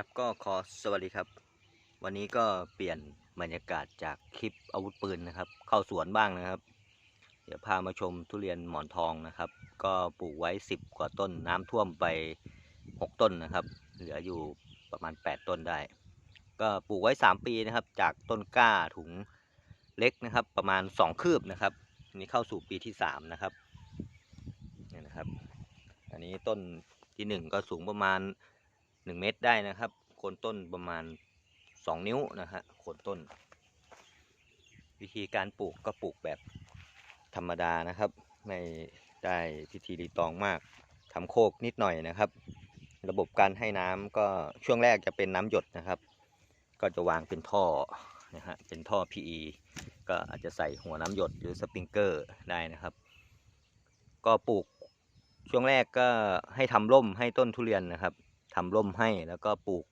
ครับก็ขอสวัสดีครับ วันนี้ก็เปลี่ยนบรรยากาศจากคลิปอาวุธปืนนะครับ เข้าสวนบ้างนะครับ เดี๋ยวพามาชมทุเรียนหมอนทองนะครับ ก็ปลูกไว้ 10 กว่าต้นน้ำท่วมไป 6 ต้นนะครับ เหลืออยู่ประมาณ 8 ต้นได้ ก็ปลูกไว้ 3 ปีนะครับ จากต้นกล้าถุงเล็กนะครับ ประมาณ 2 คืบนะครับนนี้เข้าสู่ปีที่ 3 นะครับนี่นะครับ อันนี้ต้นที่ 1 ก็สูงประมาณ 1 เมตรได้นะครับ โคนต้นประมาณ 2 นิ้วนะฮะโคนต้น วิธีการปลูกก็ปลูกแบบธรรมดานะครับ ไม่ได้พิธีรีตองมากทำโคกนิดหน่อยนะครับ ระบบการให้น้ำก็ช่วงแรกจะเป็นน้ำหยดนะครับ ก็จะวางเป็นท่อนะฮะเป็นท่อ PE ก็อาจจะใส่หัวน้ำหยดหรือสปริงเกอร์ได้นะครับ ก็ปลูกช่วงแรกก็ให้ทำร่มให้ต้นทุเรียนนะครับ ทำร่มให้แล้วก็ปลูก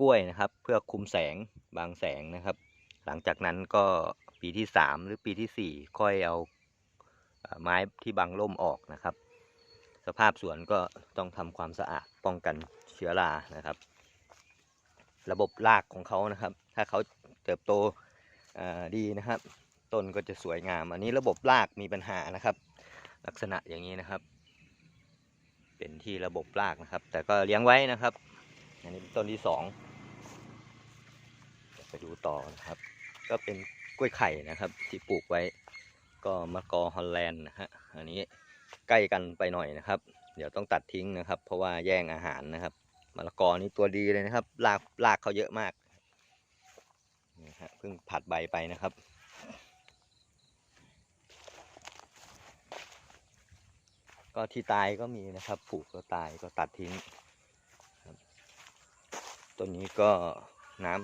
กล้วยนะครับ เพื่อคุมแสงบางแสงนะครับ หลังจากนั้นก็ปีที่สามหรือปีที่สี่ค่อยเอาไม้ที่บังร่มออกนะครับ สภาพสวนก็ต้องทำความสะอาดป้องกันเชื้อรานะครับ ระบบรากของเขานะครับ ถ้าเขาเติบโตดีนะครับ ต้นก็จะสวยงาม อันนี้ระบบรากมีปัญหานะครับ ลักษณะอย่างนี้นะครับ เป็นที่ระบบรากนะครับ แต่ก็เลี้ยงไว้นะครับ อันนี้เป็นต้นที่สองไปดูต่อนะครับ ก็เป็นกล้วยไข่นะครับ ที่ปลูกไว้ ก็มะกอฮอลแลนด์นะฮะอันนี้ใกล้กันไปหน่อยนะครับ เดี๋ยวต้องตัดทิ้งนะครับ เพราะว่าแย่งอาหารนะครับมะละกอนี่ตัวดีเลยนะครับรากรากเขาเยอะมากนี่ฮะเพิ่งผัดใบไปนะครับ ก็ที่ตายก็มีนะครับปลูกก็ตายก็ตัดทิ้งครับต้นนี้ก็น้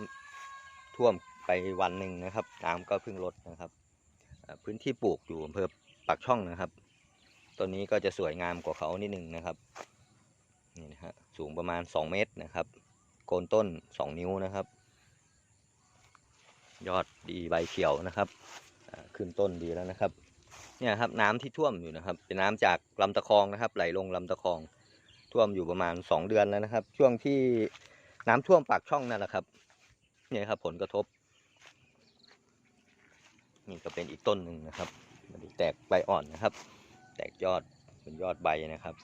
ำท่วมไปวันหนึ่งนะครับ น้ำก็เพิ่งลดนะครับ พื้นที่ปลูกอยู่อำเภอปากช่องนะครับต้นนี้ก็จะสวยงามกว่าเขานิดหนึ่งนะครับนี่นะฮะสูงประมาณ 2 เมตรนะครับ โคนต้น 2 นิ้วนะครับ ยอดดีใบเขียวนะครับ ขึ้นต้นดีแล้วนะครับ เนี่ยครับน้ำที่ท่วมอยู่นะครับ เป็นน้ำจากลำตะคองนะครับ ไหลลงลำตะคอง ท่วมอยู่ประมาณ 2 เดือนแล้วนะครับ ช่วงที่น้ำท่วมปากช่องนั่นแหละครับเนี่ยครับ ผลกระทบ นี่ก็เป็นอีกต้นหนึ่งนะครับมันแตกใบอ่อนนะครับ แตกยอดเป็นยอดใบนะครับ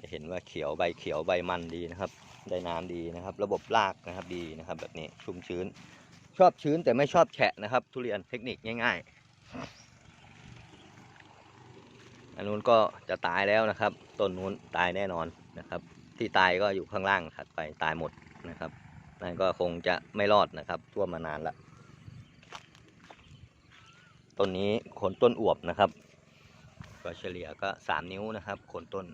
จะเห็นว่าเขียวใบเขียวใบมันดีนะครับ ได้น้ำดีนะครับ ระบบรากนะครับดีนะครับ แบบนี้ชุ่มชื้น ชอบชื้นแต่ไม่ชอบแฉะนะครับ ทุเรียนเทคนิคง่าย ๆ อันนู้นก็จะตายแล้วนะครับ ต้นนู้นตายแน่นอนนะครับ ที่ตายก็อยู่ข้างล่างถัดไปตายหมดนะครับนั่นก็คงจะไม่รอดนะครับท่วมมานานละต้นนี้โคนต้นอวบนะครับก็เฉลี่ยก็สามนิ้วนะครับโคนต้น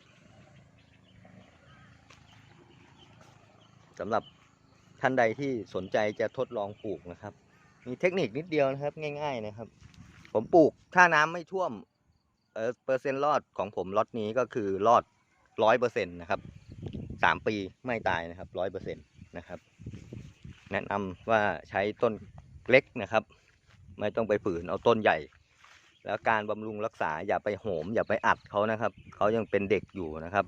สำหรับท่านใดที่สนใจจะทดลองปลูกนะครับ มีเทคนิคนิดเดียวนะครับง่าย ๆนะครับ ผมปลูกถ้าน้ำไม่ท่วม เออเปอร์เซ็นต์รอดของผมล็อตนี้ก็คือรอดร้อยเปอร์เซ็นต์นะครับสามปีไม่ตายนะครับร้อยเปอร์เซ็นต์นะครับ แนะนำว่าใช้ต้นเล็กนะครับ ไม่ต้องไปฝืนเอาต้นใหญ่ แล้วการบำรุงรักษาอย่าไปโหม อย่าไปอัดเขานะครับเขายังเป็นเด็กอยู่นะครับ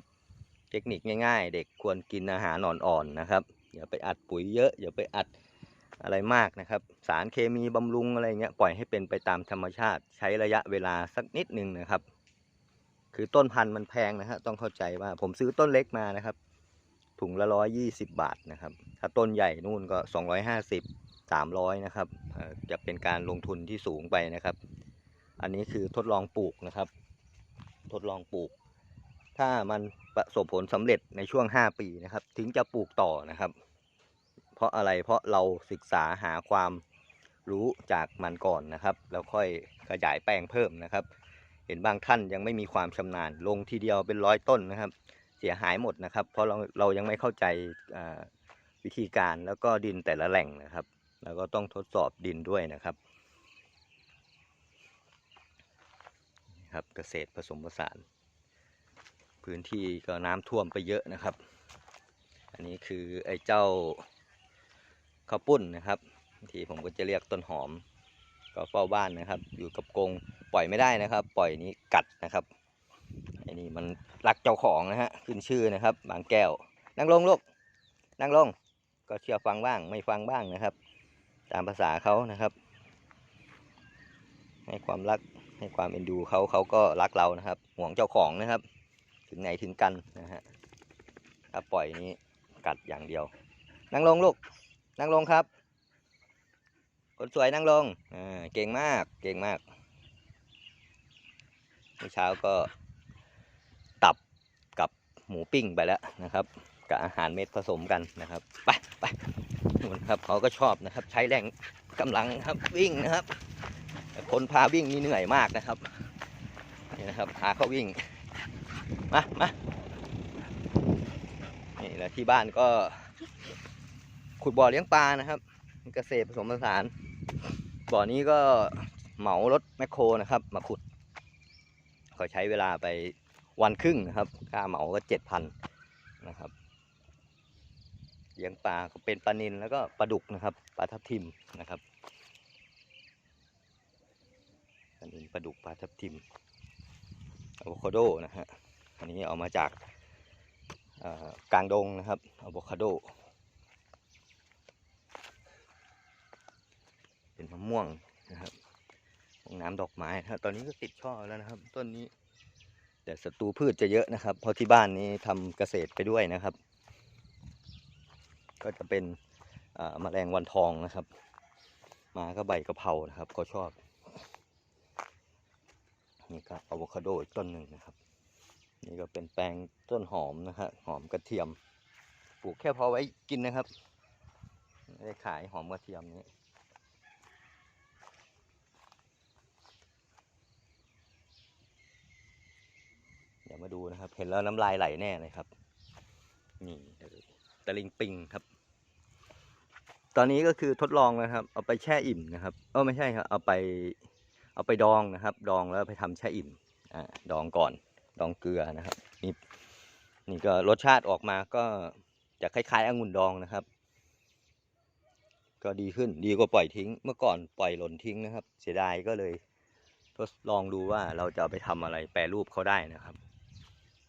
เทคนิคง่าย ๆ เด็กควรกินอาหารอ่อนๆนะครับ อย่าไปอัดปุ๋ยเยอะ อย่าไปอัด อะไรมากนะครับ สารเคมีบำรุงอะไรเงี้ยปล่อยให้เป็นไปตามธรรมชาติ ใช้ระยะเวลาสักนิดหนึ่งนะครับ คือต้นพันธุ์มันแพงนะฮะต้องเข้าใจว่าผมซื้อต้นเล็กมานะครับ ถุงละร้อยยี่สิบบาทนะครับ ถ้าต้นใหญ่นู่นก็สองร้อยห้าสิบสามร้อยนะครับจะเป็นการลงทุนที่สูงไปนะครับ อันนี้คือทดลองปลูกนะครับ ทดลองปลูก ถ้ามันประสบผลสำเร็จในช่วง5ปีนะครับ ถึงจะปลูกต่อนะครับ เพราะอะไรเพราะเราศึกษาหาความรู้จากมันก่อนนะครับ แล้วค่อยขยายแปลงเพิ่มนะครับ เห็นบางท่านยังไม่มีความชำนาญลงทีเดียวเป็นร้อยต้นนะครับ เสียหายหมดนะครับ เพราะเราเรายังไม่เข้าใจวิธีการแล้วก็ดินแต่ละแหล่งนะครับ แล้วก็ต้องทดสอบดินด้วยนะครับครับเกษตรผสมผสาน พื้นที่ก็น้ำท่วมไปเยอะนะครับ อันนี้คือไอ้เจ้า ข้าวปุ้นนะครับทีผมก็จะเรียกต้นหอม ก็เฝ้าบ้านนะครับ อยู่กับกรงปล่อยไม่ได้นะครับ ปล่อยนี้กัดนะครับไอ้นี่มันรักเจ้าของนะฮะขึ้นชื่อนะครับ บางแก้ว นั่งลงลูกนั่งลง ก็เชื่อฟังบ้างไม่ฟังบ้างนะครับ ตามภาษาเขานะครับ ให้ความรักให้ความเอ็นดูเขาเขาก็รักเรานะครับห่วงเจ้าของนะครับ ถึงไหนถึงกันนะฮะถ้าปล่อยนี้กัดอย่างเดียว นั่งลงลูก นั่งลงครับ คนสวยนั่งลงเก่งมาก เก่งมากเมื่อเช้าก็ตับกับหมูปิ้งไปแล้วนะครับ กับอาหารเม็ดผสมกันนะครับ ไปไปนู่นครับเขาก็ชอบนะครับ ใช้แรงกำลังครับวิ่งนะครับคนพาวิ่งนี่เหนื่อยมากนะครับนี่นะครับพาเขาวิ่งมามานี่แหละที่บ้านก็ ขุดบ่อเลี้ยงปลานะครับเกษตรผสมผสาน บ่อนี้ก็เหมารถแมคโครนะครับ มาขุดก็ใช้เวลาไปวันครึ่งนะครับ ค่าเหมาก็เจ็ดพันนะครับเลี้ยงปลาก็เป็นปลานิลแล้วก็ปลาดุกนะครับปลาทับทิมนะครับปลานิลปลาดุกปลาทับทิมอะโวคาโดนะฮะอันนี้เอามาจากกลางดงนะครับอะโวคาโด เป็นมะม่วงนะครับพวกน้ำดอกไม้นะครับตอนนี้ก็ติดช่อแล้วนะครับ ต้นนี้แต่ศัตรูพืชจะเยอะนะครับ เพราะที่บ้านนี้ทำเกษตรไปด้วยนะครับ ก็จะเป็นอ่าแมลงวันทองนะครับ มาก็ใบกะเพรานะครับเขาชอบนี่ก็อะโวคาโดอีกต้นหนึ่งนะครับ นี่ก็เป็นแปลงต้นหอมนะฮะหอมกระเทียม ปลูกแค่พอไว้กินนะครับไได้ขายหอมกระเทียมนี้ เดี๋ยว มาดูนะครับ เห็นแล้วน้ำลายไหลแน่เลยครับ นี่ตะลิงปิงครับ ตอนนี้ก็คือทดลองนะครับ เอาไปแช่อิ่มนะครับ เออไม่ใช่ครับ เอาไป เอาไปดองนะครับ ดองแล้วไปทำแช่อิ่ม อ่า ดองก่อน ดองเกลือนะครับ นี่ นี่ก็รสชาติออกมาก็จะคล้ายๆองุ่นดองนะครับ ก็ดีขึ้น ดีกว่าปล่อยทิ้ง เมื่อก่อนปล่อยหล่นทิ้งนะครับ เสียดายก็เลยทดลองดูว่าเราจะไปทำอะไรแปรรูปเขาได้นะครับ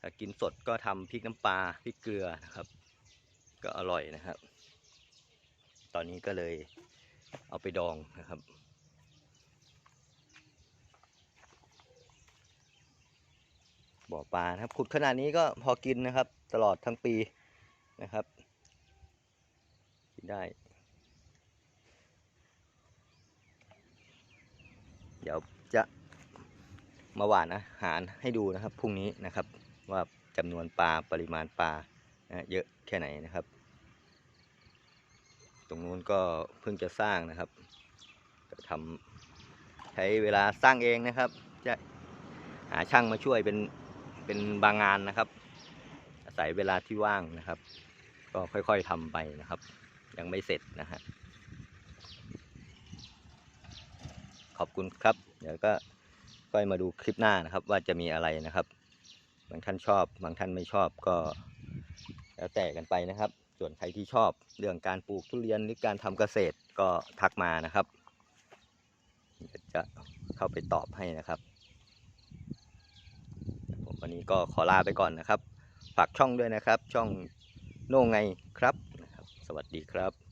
ถ้ากินสดก็ทำพริกน้ำปลาพริกเกลือนะครับ ก็อร่อยนะครับ ตอนนี้ก็เลยเอาไปดองนะครับบ่อปลานะครับขุดขนาดนี้ก็พอกินนะครับ ตลอดทั้งปีนะครับกินได้ เดี๋ยวจะมาหวานอาหารให้ดูนะครับพรุ่งนี้นะครับ ว่าจำนวนปลาปริมาณปลานะเยอะแค่ไหนนะครับ ตรงนู้นก็เพิ่งจะสร้างนะครับก็ทำใช้เวลาสร้างเองนะครับ จะหาช่างมาช่วยเป็นเป็นบางงานนะครับ อาศัยเวลาที่ว่างนะครับ ก็ค่อยๆทำไปนะครับ ยังไม่เสร็จนะฮะขอบคุณครับ เดี๋ยวก็ค่อยมาดูคลิปหน้านะครับว่าจะมีอะไรนะครับ บางท่านชอบ บางท่านไม่ชอบก็แล้วแต่กันไปนะครับ ส่วนใครที่ชอบเรื่องการปลูกทุเรียนหรือการทำเกษตรก็ทักมานะครับจะเข้าไปตอบให้นะครับผมวันนี้ก็ขอลาไปก่อนนะครับ ฝากช่องด้วยนะครับ ช่องโน่ไงครับ สวัสดีครับ